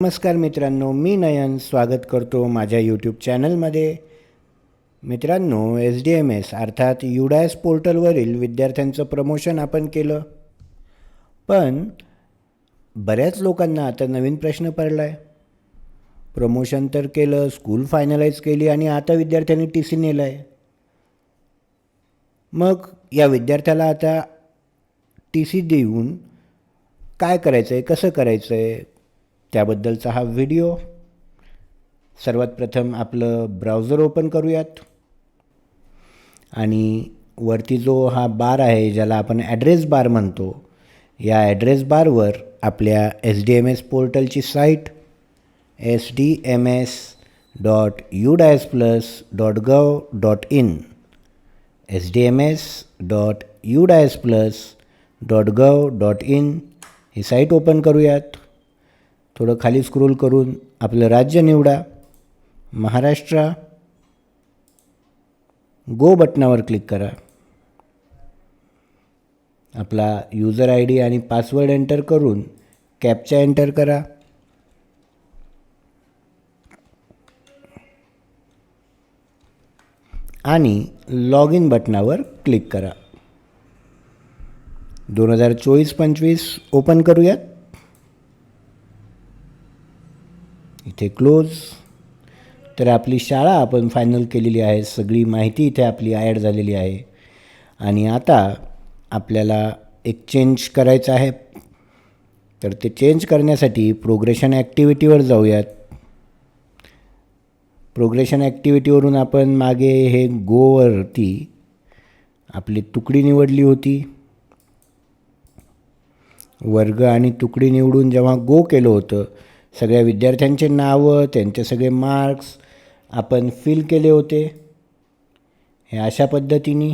नमस्कार मित्रांनो मी नयन स्वागत करतो माझ्या यूट्यूब चॅनलमध्ये मित्रांनो एस डी एम एस अर्थात युडायस पोर्टलवरील विद्यार्थ्यांचं प्रमोशन आपण केलं. पण बऱ्याच लोकांना आता नवीन प्रश्न पडला आहे प्रमोशन तर केलं स्कूल फायनलाईज केली आणि आता विद्यार्थ्यांनी टी सी नेलं आहे मग या विद्यार्थ्याला आता टी सी देऊन काय करायचं आहे कसं करायचं आहे त्याबद्दलचा हा व्हिडिओ. सर्वात प्रथम आपलं ब्राउझर ओपन करूयात. आणि वरती जो हा बार आहे ज्याला आपण ॲड्रेस बार म्हणतो या ॲड्रेस बारवर आपल्या S D M S पोर्टलची site S D M S dot U DISE plus dot gov dot in S D M S dot U DISE plus dot gov dot in he site open करूयात. थोडं खाली scroll करून आपलं राज्य निवडा. महाराष्ट्र. गो बटनावर click करा. आपला यूजर आय डी आणि पासवर्ड एंटर करून कॅपचा एंटर करा. आणि लॉग इन बटनावर क्लिक करा. दोन हजार चोवीस पंचवीस ओपन करूयात. इथे क्लोज तर आपली शाळा आपण फायनल केलेली आहे. सगळी माहिती इथे आपली ॲड झालेली आहे. आणि आता आपल्याला एक चेंज करायचं आहे. तर ते चेंज करण्यासाठी प्रोग्रेशन ॲक्टिव्हिटीवर जाऊयात. प्रोग्रेशन ॲक्टिव्हिटीवरून आपण मागे हे गोवरती आपली तुकडी निवडली होती. वर्ग आणि तुकडी निवडून जेव्हा गो केलं होतं सगळ्या विद्यार्थ्यांचे नावं त्यांचे सगळे मार्क्स आपण फिल केले होते. हे अशा पद्धतीने.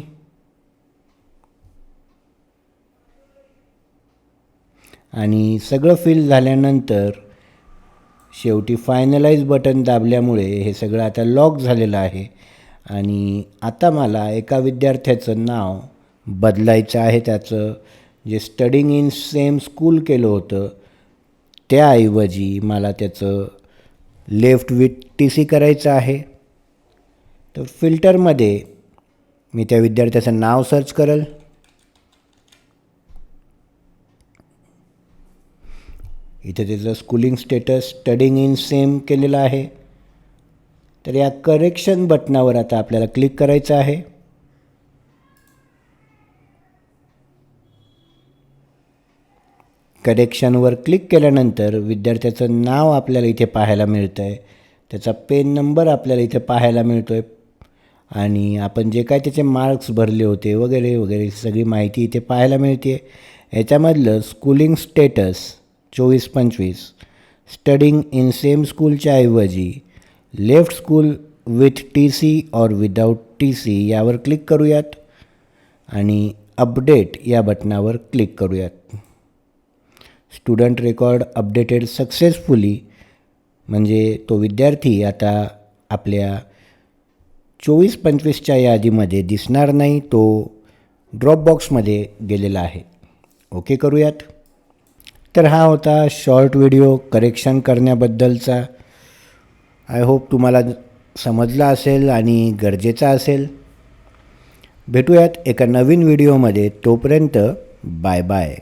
आणि सगळं फिल झाल्यानंतर शेवटी फायनलाइज बटन दाबल्यामुळे हे सगळं आता लॉक झालेलं आहे. आणि आता मला एका विद्यार्थ्याचं नाव बदलायचं आहे. त्याचं जे स्टडिंग इन सेम स्कूल केलं होतं त्याऐवजी मला त्याचं लेफ्ट विथ टी सी करायचं आहे. तर फिल्टरमध्ये मी त्या विद्यार्थ्याचं नाव सर्च करेल. इथे त्याचं schooling status studying in same केलेलं आहे. तर या करेक्शन बटनावर आता आपल्याला क्लिक करायचं आहे. करेक्शनवर क्लिक केल्यानंतर विद्यार्थ्याचं नाव आपल्याला इथे पाहायला मिळतं आहे त्याचा पेन नंबर आपल्याला इथे पाहायला मिळतो आहे आणि आपण जे काय त्याचे मार्क्स भरले होते वगैरे वगैरे सगळी माहिती इथे पाहायला मिळते आहे याच्यामधलं स्कूलिंग स्टेटस चोवीस पंचवीस स्टडिंग इन सेम स्कूलच्या ऐवजी left school with T C और विदाऊट टी सी यावर क्लिक करूयात. आणि अपडेट या बटनावर क्लिक करूयात. स्टुडंट रेकॉर्ड अपडेटेड सक्सेसफुली म्हणजे तो विद्यार्थी आता आपल्या चोवीस पंचवीसच्या यादीमध्ये दिसणार नाही तो ड्रॉपबॉक्समध्ये गेलेला आहे. ओके करूयात? तर हा होता शॉर्ट व्हिडिओ करेक्शन करण्याबद्दलचा. आय होप तुम्हाला समजला असेल आणि गरजेचा असेल. भेटूयात एका नवीन व्हिडिओमध्ये तोपर्यंत बाय बाय